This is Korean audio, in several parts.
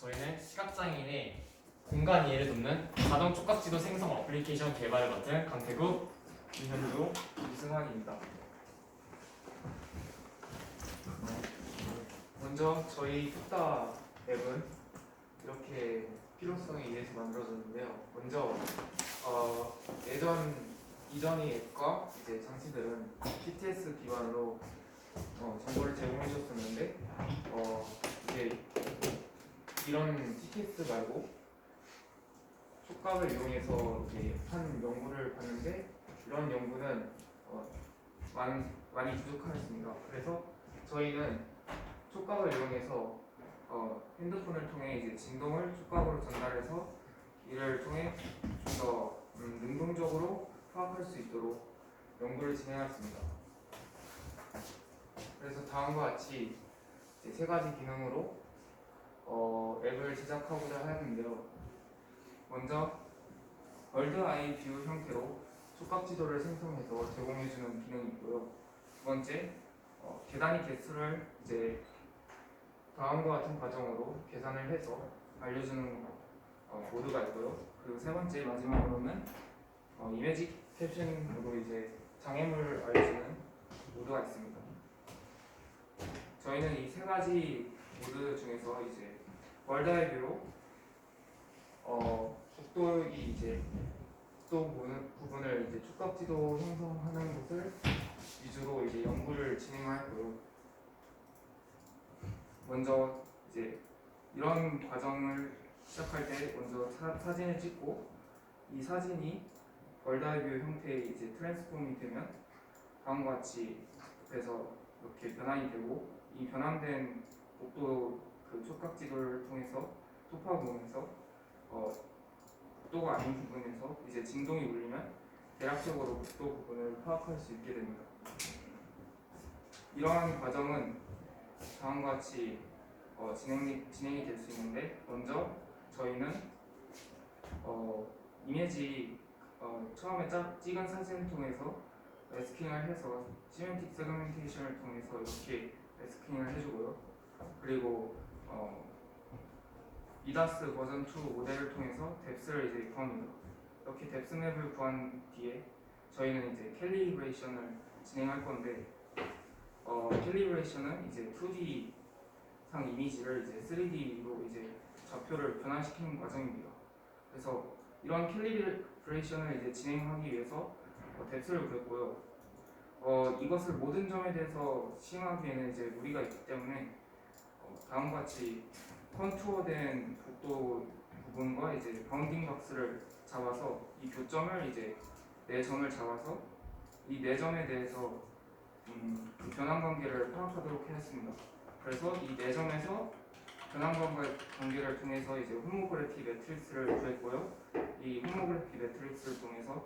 저희는 시각장애인의 공간 이해를 돕는 자동 촉각지도 생성 어플리케이션 개발을 맡은 강태구, 김현주, 이승환입니다. 먼저 저희 뚝다 앱은 이렇게 필요성에 의해서 만들어졌는데요. 먼저 어, 예전 이전의 앱과 이제 장치들은 TTS 기반으로 어, 정보를 제공해 줬었는데 어, 이제 이런 TTS 말고 촉각을 이용해서 한 연구를 봤는데 이런 연구는 어, 많이, 많이 부족하였습니다. 그래서 저희는 촉각을 이용해서 어, 핸드폰을 통해 이제 진동을 촉각으로 전달해서 이를 통해 좀더 음, 능동적으로 파악할 수 있도록 연구를 진행했습니다. 그래서 다음과 같이 세 가지 기능으로 어, 앱을 제작하고자 하였는데요. 먼저 월드 아이 뷰 형태로 촉각 지도를 생성해서 제공해주는 기능이 있고요. 두 번째, 어, 계단위 개수를 이제 다음과 같은 과정으로 계산을 해서 알려주는 어, 모드가 있고요. 그리고 세 번째 마지막으로는 어, 이미지 캡션으로 이제 장애물을 알려주는 모드가 있습니다. 저희는 이 세 가지 모드 중에서 이제 월드아이 뷰로 어, 국도이 이제 또 부분- 부분을 이제 촉각지도 형성하는 것을 위주로 이제 연구를 진행하였고요. 먼저 이제 이런 과정을 시작할 때 먼저 사, 사진을 찍고 이 사진이 벌다이뷰 형태의 이제 트랜스폼이 되면 다음과 같이 그래서 이렇게 변환이 되고 이 변환된 복도 그 촉각지도를 통해서 토파 부분에서 어, 복도가 아닌 부분에서 이제 진동이 울리면 대략적으로 복도 부분을 파악할 수 있게 됩니다. 이러한 과정은 다음과 같이 어, 진행이, 진행이 될 수 있는데 먼저 저희는 어, 이미지 어, 처음에 짜, 찍은 사진을 통해서 에스킹을 해서 시멘틱 세그멘테이션을 통해서 이렇게 에스킹을 해주고요. 그리고 어, 이다스 버전 2 모델을 통해서 뎁스를 이제 구합니다. 이렇게 뎁스 맵을 구한 뒤에 저희는 이제 캘리브레이션을 진행할 건데 어, 캘리브레이션은 이제 2D 상 이미지를 이제 3D로 이제 좌표를 변환시키는 과정입니다. 그래서 이런 캘리브레이션을 이제 진행하기 위해서 어, 뎁스를 구했고요. 어, 이것을 모든 점에 대해서 시행하기에는 이제 무리가 있기 때문에 어, 다음과 같이 컨투어된 복도 부분과 이제 바운딩 박스를 잡아서 이 교점을 이제 네 점을 잡아서 이 네 점에 대해서 음, 그 변환 관계를 파악하도록 했습니다. 그래서 이 네 점에서 변환 관계- 관계를 통해서 이제 호모그래피 매트릭스를 구했고요. 이 호모그래피 매트릭스를 통해서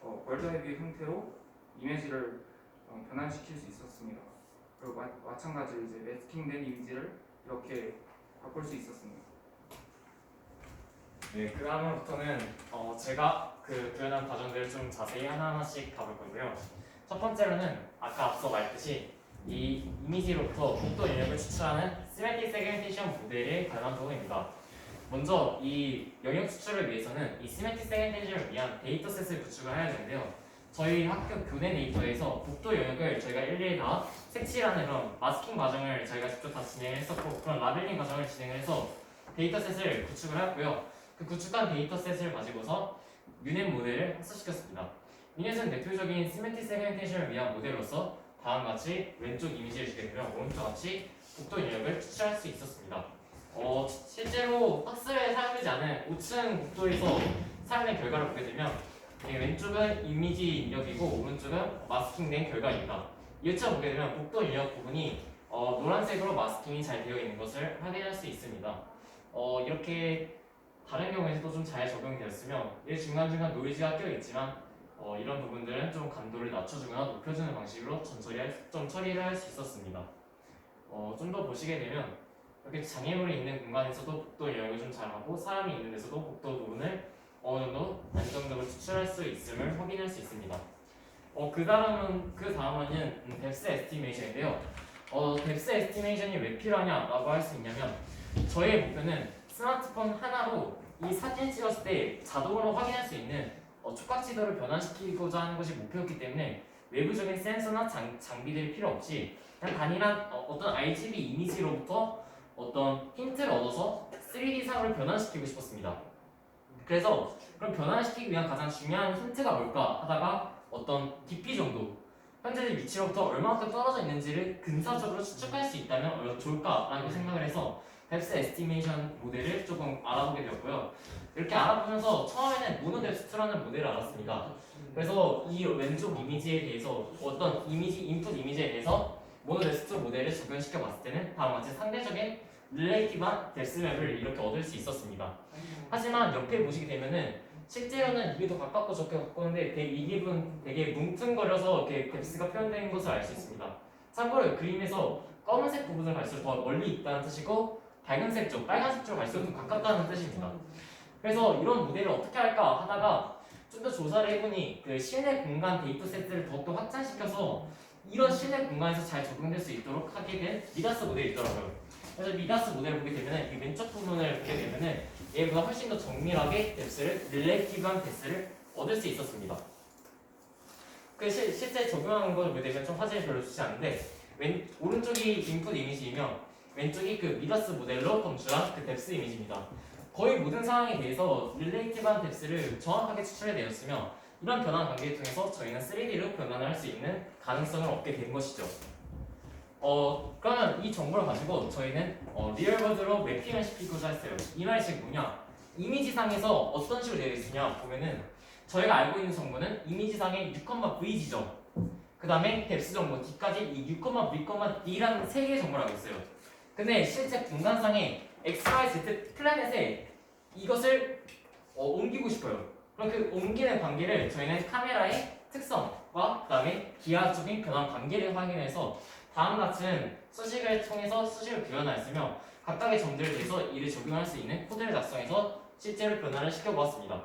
어, 월드아이비 형태로 이미지를 어, 변환시킬 수 있었습니다. 그리고 마, 마찬가지로 이제 매스킹된 이미지를 이렇게 바꿀 수 있었습니다. 네, 그 다음부터는 어, 제가 그 구현한 과정들을 좀 자세히 하나하나씩 가볼 건데요. 첫 번째로는 아까 앞서 말했듯이 이 이미지로부터 복도 영역을 추출하는 시메틱 세그멘테이션 모델을 관한 부분입니다. 먼저 이 영역 추출을 위해서는 이 시메틱 세그멘테이션을 위한 데이터셋을 구축을 해야 되는데요. 저희 학교 교내 데이터에서 복도 영역을 저희가 일일이 다 색칠하는 그런 마스킹 과정을 저희가 직접 다 진행을 했었고 그런 라벨링 과정을 진행을 해서 데이터셋을 구축을 했고요. 그 구축한 데이터셋을 가지고서 유넷 모델을 학습시켰습니다. 유넷은 대표적인 시메틱 세그멘테이션을 위한 모델로서 다음과 같이 왼쪽 이미지를 되면 오른쪽 같이 복도 영역을 추출할 수 있었습니다. 어, 실제로 학습에 사용되지 않은 5층 복도에서 사용된 결과를 보게 되면 이 왼쪽은 이미지 입력이고 오른쪽은 마스킹된 결과입니다. 이어쳐 보게 되면 복도 영역 부분이 어, 노란색으로 마스킹이 잘 되어 있는 것을 확인할 수 있습니다. 어, 이렇게 다른 경우에서도 좀 잘 적용되었으며 이 중간중간 노이즈가 껴 있지만 어, 이런 부분들은 좀 감도를 낮춰주거나 높여주는 방식으로 좀, 처리할, 좀 처리를 할 수 있었습니다. 어, 좀 더 보시게 되면 이렇게 장애물이 있는 공간에서도 복도 영역을 좀 잘하고 사람이 있는 데서도 복도 부분을 어느 정도 안정적으로 추출할 수 있음을 확인할 수 있습니다. 어, 그 다음은 그 다음은 음, 뎁스 에스티메이션인데요. 어, 뎁스 에스티메이션이 왜 필요하냐라고 할 수 있냐면 저희의 목표는 스마트폰 하나로 이 사진 찍었을 때 자동으로 확인할 수 있는 어, 촉각 지도를 변환시키고자 하는 것이 목표였기 때문에 외부적인 센서나 장, 장비들이 필요 없이 그냥 단일한 어, 떤 RGB 이미지로부터 어떤 힌트를 얻어서 3D상으로 변환시키고 싶었습니다. 그래서 그럼 변환시키기 위한 가장 중요한 힌트가 뭘까 하다가 어떤 깊이 정도 현재 위치로부터 얼마만큼 떨어져 있는지를 근사적으로 추측할 수 있다면 좋을까라고 생각을 해서 뎁스 에스티메이션 모델을 조금 알아보게 되었고요. 이렇게 알아보면서 처음에는 모노뎁스2라는 모델을 알았습니다. 그래서 이 왼쪽 이미지에 대해서 어떤 이미지 인풋 이미지에 대해서 모노뎁스2 모델을 적용시켜 봤을 때는 다음과 같이 상대적인 릴레이티브한 뎁스맵을 이렇게 얻을 수 있었습니다. 하지만 옆에 보시게 되면은 실제로는 이게 더 가깝고 저게 가까운데 되게 이 기분 되게 뭉퉁거려서 이렇게 뎁스가 표현된 것을 알 수 있습니다. 참고로 그림에서 검은색 부분을 갈수록 더 멀리 있다는 뜻이고 밝은색 쪽, 빨간색 쪽으로 갈수록 더 가깝다는 뜻입니다. 그래서 이런 모델을 어떻게 할까 하다가 좀 더 조사를 해보니 그 실내 공간 데이터 세트를 더욱더 확장시켜서 이런 실내 공간에서 잘 적용될 수 있도록 하게 된 미다스 모델이 있더라고요. 그래서 미다스 모델을 보게 되면은 이 왼쪽 부분을 보게 되면은 얘보다 훨씬 더 정밀하게 뎁스를 릴레이티브한 뎁스를 얻을 수 있었습니다. 그 실, 실제 적용하는 걸 보게 되면 좀 화질이 별로 좋지 않은데 왼 오른쪽이 인풋 이미지이며 왼쪽이 그 미다스 모델로 검출한 그 뎁스 이미지입니다. 거의 모든 상황에 대해서 릴레이티브한 뎁스를 정확하게 추출해 내었으며 이런 변환 관계를 통해서 저희는 3D로 변환을 할 수 있는 가능성을 얻게 된 것이죠. 어 그러면 이 정보를 가지고 저희는 어, 리얼월드로 매핑을 시키고자 했어요. 이 말이 지금 뭐냐? 이미지상에서 어떤 식으로 되어 있으냐 보면은 저희가 알고 있는 정보는 이미지상에 6,vg죠. 그 다음에 뎁스 정보 D까지 이 6,v, D라는 세 개의 정보를 알고 있어요. 근데 실제 공간상에 X, Y, Z 플래닛에 이것을 어, 옮기고 싶어요. 그럼 그 옮기는 관계를 저희는 카메라의 특성과 그 다음에 기하적인 변환 관계를 확인해서 다음 같은 수식을 통해서 수식을 구현하였으며 각각의 점들에 대해서 이를 적용할 수 있는 코드를 작성해서 실제로 변환을 시켜보았습니다.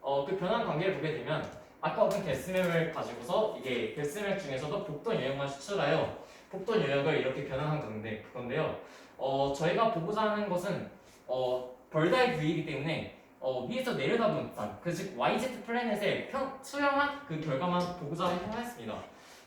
어, 그 변환 관계를 보게 되면 아까 얻은 데스맵을 가지고서 이게 데스맵 중에서도 복돈 영역만 추출하여 복돈 영역을 이렇게 변환한 건데 그건데요. 어, 저희가 보고자 하는 것은 어, 벌다의 부위이기 때문에 어, 위에서 내려다보는 듯한 그즉 YZ 플래닛의 평, 수렴한 그 결과만 보고자 하였습니다.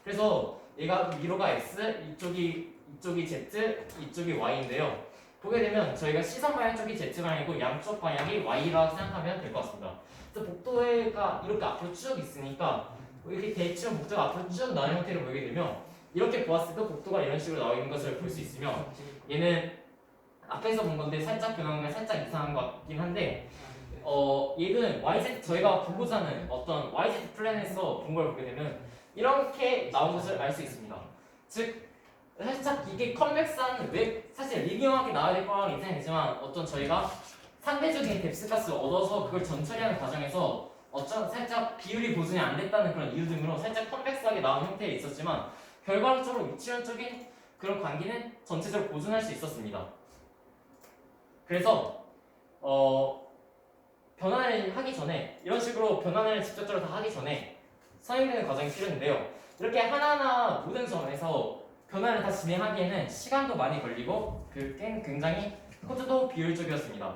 그래서 얘가 위로가 X, 이쪽이 이쪽이 Z, 이쪽이 Y인데요. 보게 되면 저희가 시선 방향 쪽이 Z 방향이고 양쪽 방향이 Y라고 생각하면 될 것 같습니다. 그래서 복도가 이렇게 앞으로 쭉 있으니까 이렇게 대칭 복도가 앞으로 쭉 나는 형태로 보이게 되면 이렇게 보았을 때 복도가 이런 식으로 나와 있는 것을 볼 수 있으며 얘는 앞에서 본 건데 살짝 변한 건 살짝 이상한 것 같긴 한데 어 얘는 YZ 저희가 보고자 하는 어떤 YZ 플랜에서 본 걸 보게 되면 이렇게 나온 것을 알 수 있습니다. 즉 살짝 이게 컴백스한 왜 사실 리니어하게 나와야 될 거라는 예상이 되지만 어떤 저희가 상대적인 뎁스가스를 얻어서 그걸 전처리하는 과정에서 어떤 살짝 비율이 보존이 안 됐다는 그런 이유 등으로 살짝 컴백스하게 나온 형태에 있었지만 결과적으로 위치론적인 그런 관계는 전체적으로 보존할 수 있었습니다. 그래서 어 변환을 하기 전에 이런 식으로 변환을 직접적으로 다 하기 전에 선행되는 과정이 필요한데요. 이렇게 하나하나 모든 점에서 변환을 다 진행하기에는 시간도 많이 걸리고 그 게임 굉장히 코드도 비효율적이었습니다.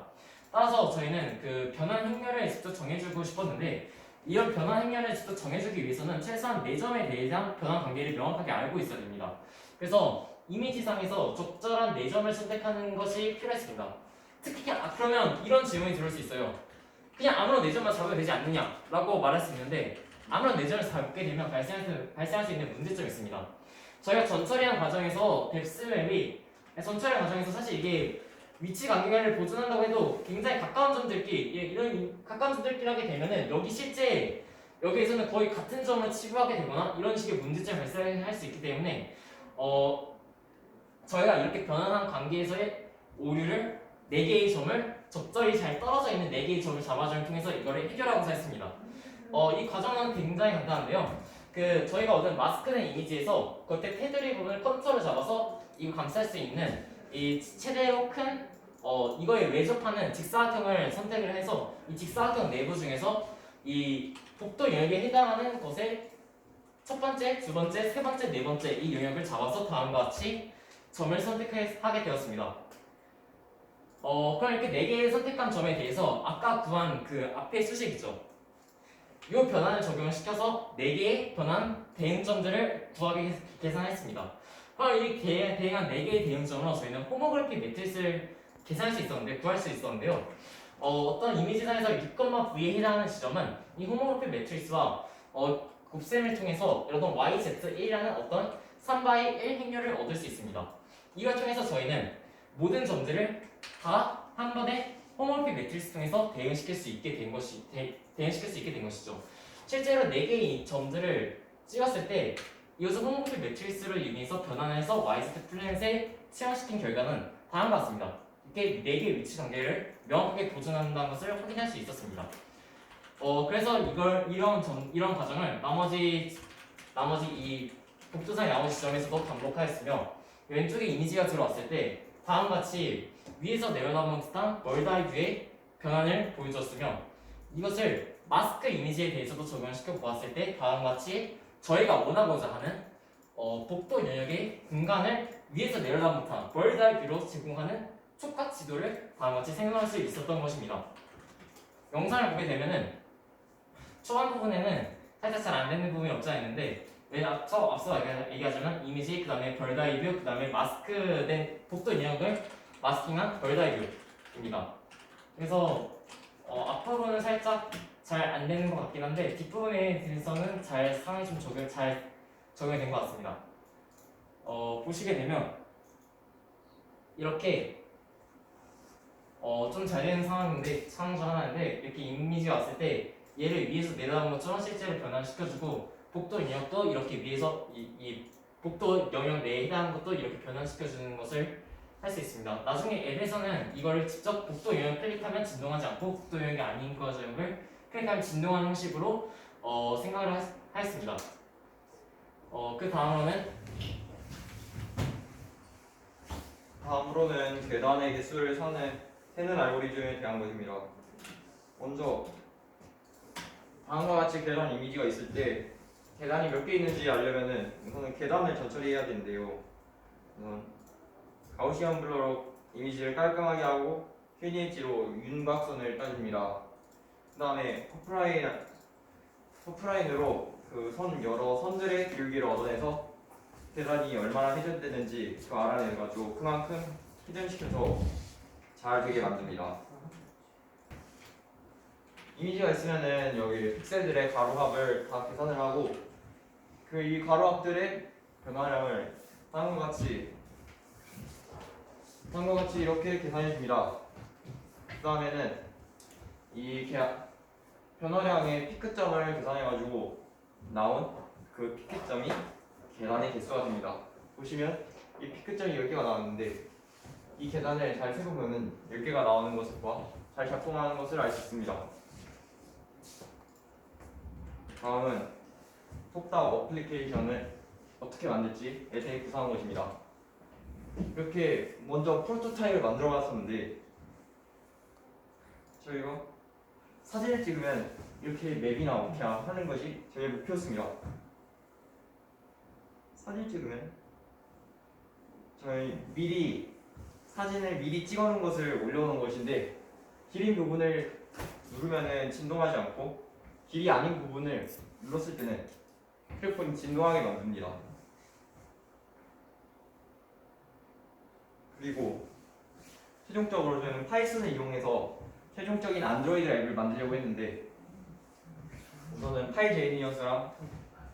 따라서 저희는 그 변환 행렬을 직접 정해주고 싶었는데 이런 변환 행렬을 직접 정해주기 위해서는 최소한 4점에 대한 변환 관계를 명확하게 알고 있어야 됩니다. 그래서 이미지상에서 적절한 4점을 선택하는 것이 필요했습니다. 특히 아, 그러면 이런 질문이 들어올 수 있어요. 그냥 아무런 4점만 잡으면 되지 않느냐 라고 말할 수 있는데 아무런 4점을 잡게 되면 발생할 수, 발생할 수 있는 문제점이 있습니다. 저희가 전처리한 과정에서 뎁스맵이 전처리 과정에서 사실 이게 위치 관계를 보존한다고 해도 굉장히 가까운 점들끼리 예, 이런 가까운 점들끼리 하게 되면은 여기 실제 여기에서는 거의 같은 점을 치부하게 되거나 이런 식의 문제점이 발생할 수 있기 때문에 어 저희가 이렇게 변환한 관계에서의 오류를 4개의 점을 적절히 잘 떨어져 있는 4개의 점을 잡아줌을 통해서 이거를 해결하고자 했습니다. 어, 이 과정은 굉장히 간단한데요. 그 저희가 얻은 마스크는 이미지에서 겉에 테두리 부분을 컨트롤을 잡아서 이거 감쌀 수 있는 이 최대로 큰 어, 이거에 외접하는 직사각형을 선택을 해서 이 직사각형 내부 중에서 이 복도 영역에 해당하는 것에 첫 번째, 두 번째, 세 번째, 네 번째 이 영역을 잡아서 다음과 같이 점을 선택하게 되었습니다. 어, 그럼 이렇게 네 개의 선택한 점에 대해서 아까 구한 그 앞에 수식이죠. 이 변환을 적용을 시켜서 네 개의 변환 대응점들을 구하게 계- 계산했습니다. 그럼 이 대, 대응한 네 개의 대응점으로 저희는 호모그래피 매트리스를 계산할 수 있었는데 구할 수 있었는데요. 어, 떤 이미지상에서 6,V에 해당하는 지점은 이 호모그래피 매트리스와 어, 곱셈을 통해서 어떤 YZ1이라는 어떤 3바의 1 행렬을 얻을 수 있습니다. 이걸 통해서 저희는 모든 점들을 다 한 번에 호모그래피 매트리스 통해서 대응시킬 수 있게 된 것이 대, 대응시킬 수 있게 된 것이죠. 실제로 네 개의 점들을 찍었을 때 이것을 호모그래피 매트리스를 이용해서 변환해서 YZ 플랜에 체험시킨 결과는 다음과 같습니다. 이렇게 네 개의 위치 관계를 명확하게 보존한다는 것을 확인할 수 있었습니다. 어 그래서 이걸 이런 점 이런 과정을 나머지 나머지 이 복도상의 나머지 지점에서도 반복하였으며 왼쪽에 이미지가 들어왔을 때 다음과 같이 위에서 내려다보는 듯한 월다이 뷰의 변환을 보여주었으며 이것을 마스크 이미지에 대해서도 적용시켜 보았을 때 다음과 같이 저희가 원하고자 하는 어, 복도 영역의 공간을 위에서 내려다보는 듯한 월다이 뷰로 제공하는 촉각 지도를 다음과 같이 생성할 수 있었던 것입니다. 영상을 보게 되면은 초반 부분에는 살짝 잘 안 되는 부분이 없지 있는데 왜 앞서 앞서 얘기하- 얘기하자면 이미지 그 다음에 벌다이 뷰, 그 다음에 마스크된 복도 인형을 마스킹한 벌다이 뷰입니다. 그래서 어, 앞부분은 살짝 잘 안 되는 것 같긴 한데 뒷부분에 대해서는 잘 상황이 좀 적용 잘 적용이 된 것 같습니다. 어, 보시게 되면 이렇게 어, 좀 잘 되는 상황인데 상황 중 하나인데 이렇게 이미지가 왔을 때 얘를 위에서 내려다본 것처럼 실제로 변환시켜주고 복도 인형도 이렇게 위에서 이, 이 복도 영역 내에 해당하는 것도 이렇게 변환시켜주는 것을 할 수 있습니다. 나중에 앱에서는 이거를 직접 복도 영역 클릭하면 진동하지 않고 복도 영역이 아닌 것을 클릭하면 진동하는 형식으로 어, 생각을 하, 하였습니다. 어, 그 다음으로는 다음으로는 계단의 개수를 사는 세는 알고리즘에 대한 것입니다. 먼저 다음과 같이 계단 이미지가 있을 때 계단이 몇 개 있는지 알려면은 우선은 계단을 전처리 해야 되는데요. 우선 가우시안 블러로 이미지를 깔끔하게 하고 KDH로 윤곽선을 따줍니다. 그 다음에 퍼프라인 퍼프라인으로 그 선 여러 선들의 기울기를 얻어내서 계단이 얼마나 회전되는지 그 알아내가지고 그만큼 회전시켜서 잘 되게 만듭니다. 이미지가 있으면은 여기 픽셀들의 가로합을 다 계산을 하고 그 이 가로합들의 변화량을 다음과 같이 다음과 같이 이렇게 계산해 줍니다. 그 다음에는 이 개- 변화량의 피크점을 계산해가지고 나온 그 피크점이 계단의 개수가 됩니다. 보시면 이 피크점이 10개가 나왔는데 이 계단을 잘 세보면은 10개가 나오는 것과 잘 작동하는 것을 알 수 있습니다. 다음은 톱답 어플리케이션을 어떻게 만들지에 대해 구상한 것입니다. 이렇게 먼저 프로토타입을 만들어 봤었는데 저희가 사진을 찍으면 이렇게 맵이 나오게 하는 것이 저희의 목표였습니다. 사진 찍으면 저희 미리 사진을 미리 찍어놓은 것을 올려놓은 것인데 길인 부분을 누르면은 진동하지 않고 길이 아닌 부분을 눌렀을 때는 휴대폰이 진동하게 만듭니다. 그리고 최종적으로 저는 파이썬을 이용해서 최종적인 안드로이드 앱을 만들려고 했는데 우선은 파이제이니어스랑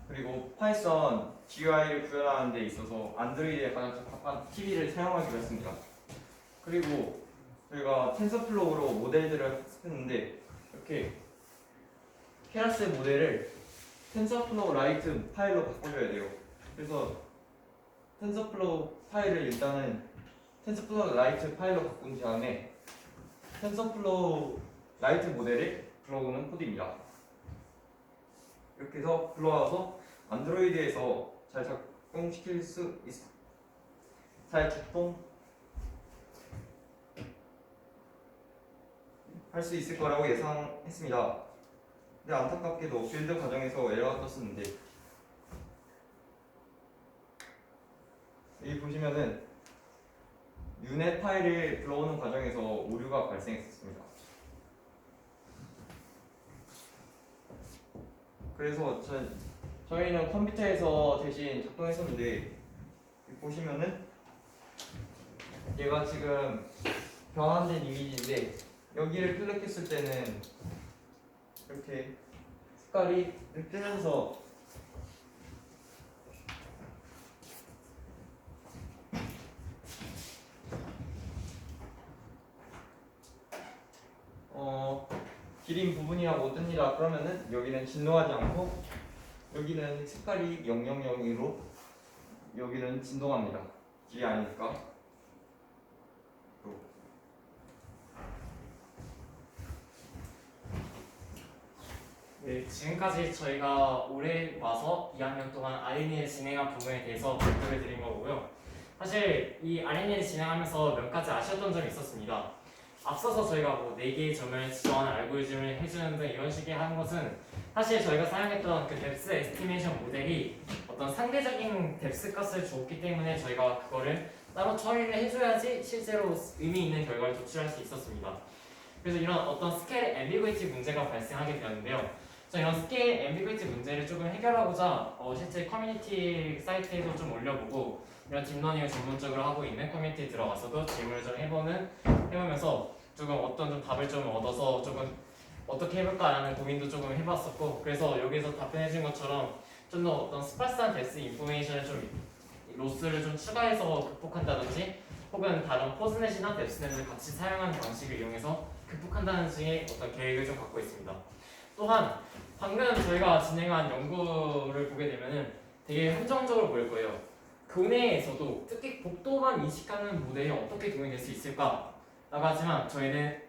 그리고 파이썬 GUI를 구현하는 데 있어서 안드로이드에 가장 적합한 TV를 사용하기로 했습니다. 그리고 저희가 텐서플로우로 모델들을 학습했는데 이렇게 케라스 모델을 텐서플로우 라이트 파일로 바꿔줘야 돼요. 그래서 텐서플로우 파일을 일단은 텐서플로우 라이트 파일로 바꾼 다음에 텐서플로우 라이트 모델을 불러오는 코드입니다. 이렇게 해서 불러와서 안드로이드에서 잘 작동시킬 수 있, 잘 작동 할 수 있을 거라고 예상했습니다. 근데 안타깝게도 빌드 과정에서 에러가 떴었는데 여기 보시면은 윤회 파일을 불러오는 과정에서 오류가 발생했습니다. 그래서 저, 저희는 컴퓨터에서 대신 작동했었는데 보시면은 얘가 지금 변환된 이미지인데 여기를 클릭했을 때는 이렇게 색깔이 뜨면서 어 기린 부분이라고 뜹니다. 그러면은 여기는 진동하지 않고 여기는 색깔이 000으로 여기는 진동합니다. 길이 아니니까. 네, 지금까지 저희가 올해 와서 2학년 동안 RNA를 진행한 부분에 대해서 발표를 드린 거고요. 사실 이 RNA를 진행하면서 몇 가지 아쉬웠던 점이 있었습니다. 앞서서 저희가 뭐 4개의 점을 지정하는 알고리즘을 해주는 등 이런 식의 하는 것은 사실 저희가 사용했던 그 뎁스 에스티메이션 모델이 어떤 상대적인 뎁스 값을 주었기 때문에 저희가 그거를 따로 처리를 해줘야지 실제로 의미 있는 결과를 도출할 수 있었습니다. 그래서 이런 어떤 스케일 앰비구이티 문제가 발생하게 되었는데요. 그래서 이런 스케일 앰비구이티 문제를 조금 해결하고자 어, 실제 커뮤니티 사이트에도 좀 올려보고 이런 딥러닝을 전문적으로 하고 있는 커뮤니티에 들어가서도 질문을 좀 해보는 해보면서 조금 어떤 좀 답을 좀 얻어서 조금 어떻게 해볼까라는 고민도 조금 해봤었고 그래서 여기서 답변해준 것처럼 좀 더 어떤 스파스한 데스 인포메이션을 좀 로스를 좀 추가해서 극복한다든지 혹은 다른 포즈넷이나 뎁스넷을 같이 사용하는 방식을 이용해서 극복한다는 식의 어떤 계획을 좀 갖고 있습니다. 또한 방금 저희가 진행한 연구를 보게 되면은 되게 한정적으로 보일 거예요. 교내에서도 특히 복도만 인식하는 모델이 어떻게 도움이 될수 있을까? 하지만 저희는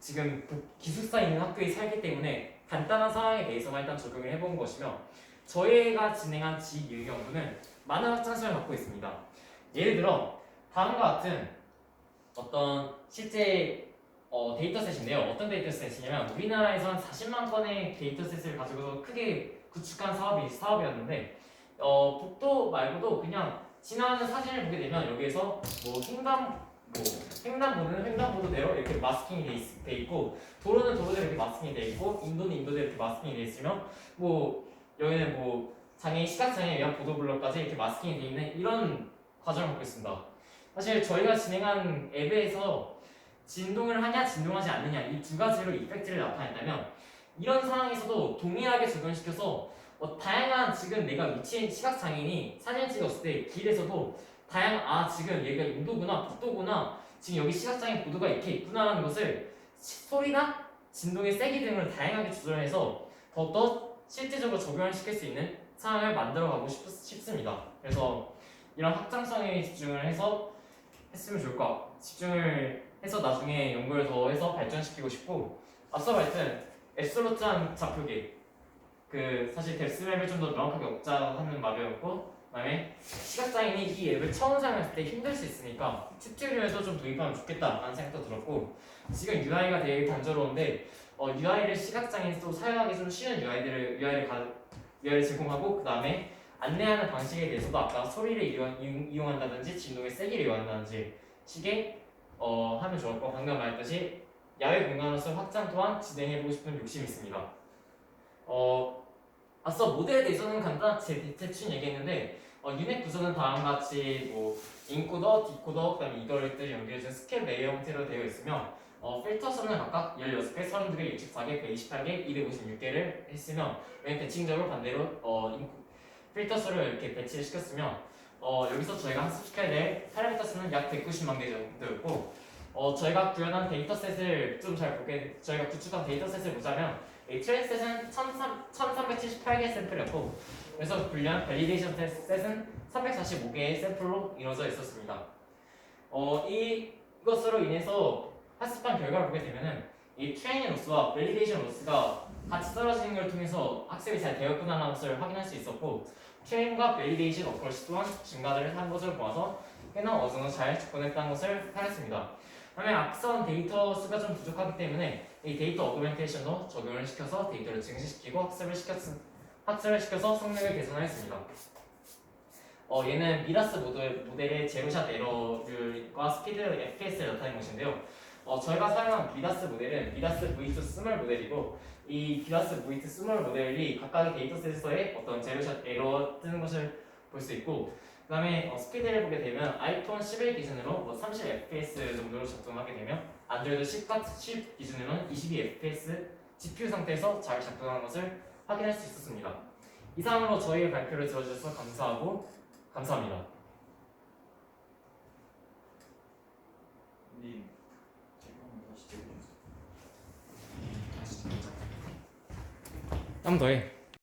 지금 복- 기숙사에 있는 학교에 살기 때문에 간단한 상황에 대해서만 일단 적용을 해본 것이며 저희가 진행한 지일 연구는 많은 확장성을 갖고 있습니다. 예를 들어 다음과 같은 어떤 실제 어, 데이터셋인데요. 어떤 데이터셋이냐면 우리나라에서 한 40만 건의 데이터셋을 가지고서 크게 구축한 사업이 사업이었는데 어, 복도 말고도 그냥 지나가는 사진을 보게 되면 여기에서 뭐 횡단 뭐 횡단보도는 횡단보도대로 이렇게 마스킹이 돼, 있, 돼 있고 도로는 도로대로 이렇게 마스킹이 돼 있고 인도는 인도대로 이렇게 마스킹이 돼 있으면 뭐 여기는 뭐 장애인 시각장애에 의한 보도블록까지 이렇게 마스킹이 돼 있는 이런 과정을 갖고 있습니다. 사실 저희가 진행한 앱에서 진동을 하냐 진동하지 않느냐 이 두 가지로 이펙트를 나타낸다면 이런 상황에서도 동일하게 적용시켜서 어, 다양한 지금 내가 위치인 시각 장애인이 사진을 찍었을 때 길에서도 다양 아 지금 얘가 인도구나 북도구나 지금 여기 시각 장애 보도가 이렇게 있구나라는 것을 시- 소리나 진동의 세기 등을 다양하게 조절해서 더더 실제적으로 적용을 시킬 수 있는 상황을 만들어가고 싶, 싶습니다. 그래서 이런 확장성에 집중을 해서 했으면 좋을 것 같고 집중을 해서 나중에 연구를 더 해서 발전시키고 싶고 앞서 말했던 앱솔루트한 좌표계 그 사실 뎁스 맵을 좀 더 명확하게 얻자 하는 말이었고 그다음에 시각장애인이 이 앱을 처음 사용했을 때 힘들 수 있으니까 튜토리얼에서 좀 도입하면 좋겠다라는 생각도 들었고 지금 UI가 되게 단조로운데 어, UI를 시각장애인도 사용하기 좀 쉬운 UI들을 UI를 가, UI를 제공하고 그 다음에 안내하는 방식에 대해서도 아까 소리를 이용, 이용한다든지 진동의 세기를 이용한다든지 식의 어, 하면 거 방금 말했듯이 야외 공간으로서 확장 또한 진행해보고 싶은 욕심이 있습니다. 어, 앞서 모델에 대해서는 간단 제 대충 얘기했는데 어, 유닛 구조는 다음과 같이 뭐 인코더, 디코더, 그다음에 이거를 연결해준 스케일 레이어 형태로 되어 있으며 어, 필터 선은 각각 16개, 32개, 64개, 128개, 256개를 했으며 여기 대칭적으로 반대로 어, 인코, 필터 수를 이렇게 배치를 시켰으며 어, 여기서 저희가 학습시켜야 될 파라미터 수는 약 190만 개 정도였고 어, 저희가 구현한 데이터 셋을 좀 잘 보게 저희가 구축한 데이터 셋을 보자면 이 트레이셋은 1378개 샘플이었고 그래서 분량 밸리데이션 셋은 345개의 샘플로 이루어져 있었습니다. 어, 이, 이것으로 인해서 학습한 결과를 보게 되면은 이 트레이닝 로스와 밸리데이션 로스가 같이 떨어지는 걸 통해서 학습이 잘 되었구나라는 것을 확인할 수 있었고 트레인과 밸리데이션 어프로치 또한 증가를 한 것을 보아서 꽤나 어느 정도 잘 접근했다는 것을 확인했습니다. 그다음에 앞선 데이터 수가 좀 부족하기 때문에 이 데이터 어그멘테이션도 적용을 시켜서 데이터를 증식시키고 학습을 시켰 학습을 시켜서 성능을 개선했습니다. 어, 얘는 미라스 모델, 모델의 제로샷 에러율과 스피드 FPS를 나타낸 것인데요. 어, 저희가 사용한 미라스 모델은 미라스 V2 스몰 모델이고 이 미라스 V2 스몰 모델이 각각의 데이터 센서에 어떤 제로샷 에러 뜨는 것을 볼 수 있고 그 다음에 어, 스피드를 보게 되면 아이폰 11 기준으로 뭐 30 fps 정도로 작동하게 되면 안드로이드 10, 10 기준으로는 22 fps GPU 상태에서 잘 작동하는 것을 확인할 수 있었습니다. 이상으로 저희의 발표를 들어주셔서 감사하고 감사합니다. 님 제가 다시 찍어주세요. 한번 더 해.